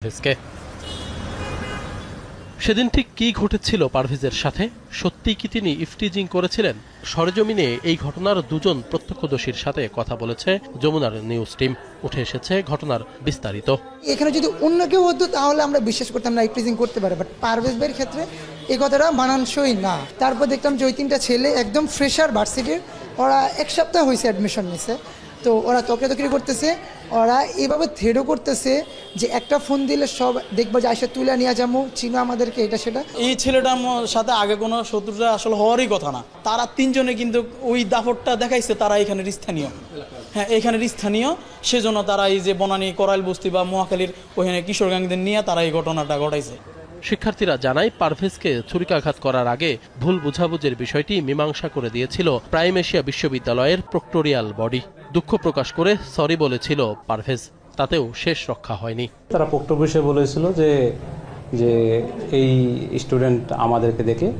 পারভেজকে। সেদিন ঠিক কি ঘটেছিল পারভেজের সাথে? সত্যি কি তিনি ইফটিজিং করেছিলেন? সরেজমিনে এই ঘটনার দুজন প্রত্যক্ষদর্শীর সাথে কথা বলেছে যমুনার নিউজ টিম। উঠে এসেছে ঘটনার বিস্তারিত। এখানে যদি অন্য কেউ হতো তাহলে আমরা বিশ্বাস করতাম না ইপ্রিজিং করতে পারে। বাট পারভেজ ভাইয়ের ক্ষেত্রে এই কথাটা মানানসই না। তারপর দেখলাম যে ওই তিনটা ছেলে একদম ফ্রেশার ভার্সিটির ওরা এক সপ্তাহ হয়েছে অ্যাডমিশন নিছে। তো ওরা তকরি করতেছে ওরা এভাবে থেডও করতেছে যে একটা ফোন দিলে সব দেখব যে আইসা তুলে নিয়ে যাব চিনো আমাদেরকে এটা সেটা। এই ছেলেটার সাথে আগে কোনো শত্রুতা আসলে হওয়ারই কথা না। তারা তিনজনে কিন্তু ওই দাপটটা দেখাইছে তারা এখানের স্থানীয়। হ্যাঁ এখানের স্থানীয় সেজন্য তারা এই যে বনানী করাইল বস্তি বা মহাখালীর ওখানে কিশোরগঞ্জদের নিয়ে তারা এই ঘটনাটা ঘটাইছে। শিক্ষার্থীরা জানায় পারভেজকে ছুরিকাঘাত করার আগে ভুল বুঝাবুঝির বিষয়টি মীমাংসা করে দিয়েছিল প্রাইম এশিয়া বিশ্ববিদ্যালয়ের প্রক্টোরিয়াল বডি। দুঃখ প্রকাশ করে সরি বলেছিল পারভেজ। তাতেও শেষ রক্ষা হয়নি। তারা এসে বলেছিল যে যে এই স্টুডেন্ট আমাদেরকে দেখে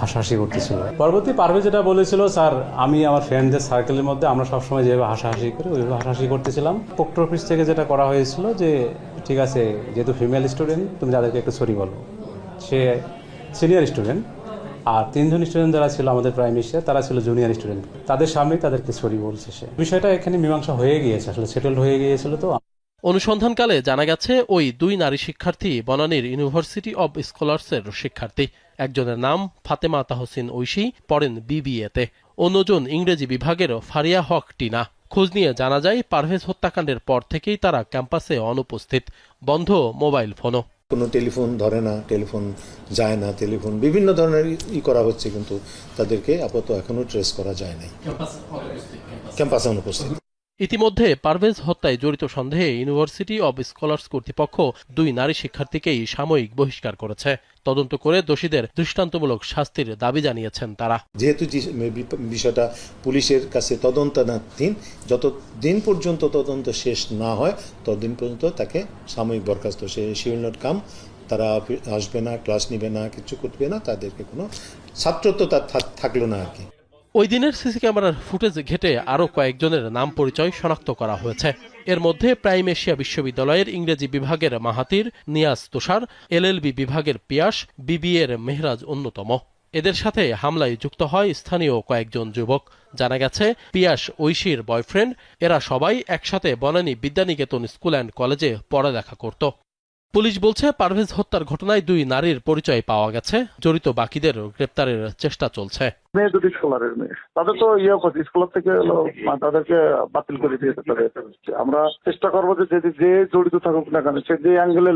হাসাহাসি করতেছিল। পরবর্তী পারভে যেটা বলেছিল, স্যার, আমি আমার ফ্রেন্ডদের সার্কেলের মধ্যে আমরা সবসময় যেভাবে হাসাহাসি করি, ওইভাবে হাসাহাসি করতেছিলাম। পোক্ট অফিস থেকে যেটা করা হয়েছিল যে, ঠিক আছে, যেহেতু ফিমেল স্টুডেন্ট তুমি তাদেরকে একটু সরি বলো। সে সিনিয়র স্টুডেন্ট আর তিনজন স্টুডেন্ট যারা ছিল আমাদের প্রাইম এশিয়া, তারা ছিল জুনিয়র স্টুডেন্ট তাদের সামনেই তাদেরকে সরি বলছে সে। বিষয়টা এখানে মীমাংসা হয়ে গিয়েছে, আসলে সেটেল হয়ে গিয়েছিল তো। অনুসন্ধানকালে জানা গেছে, ওই দুই নারী শিক্ষার্থী বনানীর ইউনিভার্সিটি অব স্কলার্সের শিক্ষার্থী। একজনের নাম ফাতেমা তাহসিন ঐশী, পড়েন বিবিএতে অন্যজন ইংরেজি বিভাগের ফারিয়া হক টিনা। খোঁজ নিয়ে জানা যায়, পারভেজ হত্যাকাণ্ডের পর থেকেই তারা ক্যাম্পাসে অনুপস্থিত। বন্ধ মোবাইল ফোনও। কোনো টেলিফোন ধরে না টেলিফোন যায় না টেলিফোন বিভিন্ন ধরনের ই করা হচ্ছে কিন্তু তাদেরকে আপাতত এখনও ট্রেস করা যায় নাই। ক্যাম্পাসে অনুপস্থিত ইতিমধ্যে পারভেজ হত্যায় জড়িত সন্দেহে ইউনিভার্সিটি অব স্কলার্স কর্তৃপক্ষ দুই নারী শিক্ষার্থীকেই সাময়িক বহিষ্কার করেছে। তদন্ত করে দোষীদের দৃষ্টান্তমূলক শাস্তির দাবি জানিয়েছেন তারা। যেহেতু বিষয়টা পুলিশের কাছে তদন্তাধীন যত দিন পর্যন্ত তদন্ত শেষ না হয়, ততদিন পর্যন্ত তাকে সাময়িক বরখাস্ত। সে শি উইল নট কাম, তারা আসবে না, ক্লাস নিবে না, কিছু করবে না, তাদেরকে কোনো ছাত্রত্ব তার থাক- থাকল না আর কি। ওই দিনের সিসি ক্যামেরার ফুটেজ ঘেটে আরও কয়েকজনের নাম পরিচয় শনাক্ত করা হয়েছে। এর মধ্যে প্রাইম এশিয়া বিশ্ববিদ্যালয়ের ইংরেজি বিভাগের মাহাতির নিয়াজ তুষার, এলএলবি বিভাগের পিয়াস, বিবিএর মেহরাজ অন্যতম। এদের সাথে হামলায় যুক্ত হয় স্থানীয় কয়েকজন যুবক। জানা গেছে, পিয়াস ঐশীর বয়ফ্রেন্ড, এরা সবাই একসাথে বনানী বিদ্যানিকেতন স্কুল অ্যান্ড কলেজে পড়ালেখা করত। পুলিশ বলছে, পারভেজ হত্যার ঘটনায় দুই নারীর পরিচয় পাওয়া গেছে। জড়িত বাকিদের গ্রেপ্তারের চেষ্টা চলছে। মেয়ে দুটি স্কলারের মেয়ে। তাদের তো ইয়ে করছে স্কলার থেকে তাদেরকে বাতিল করে দিয়েছে আমরা চেষ্টা করব যে যে জড়িত থাকুক না কেন, সে যে অ্যাঙ্গেলে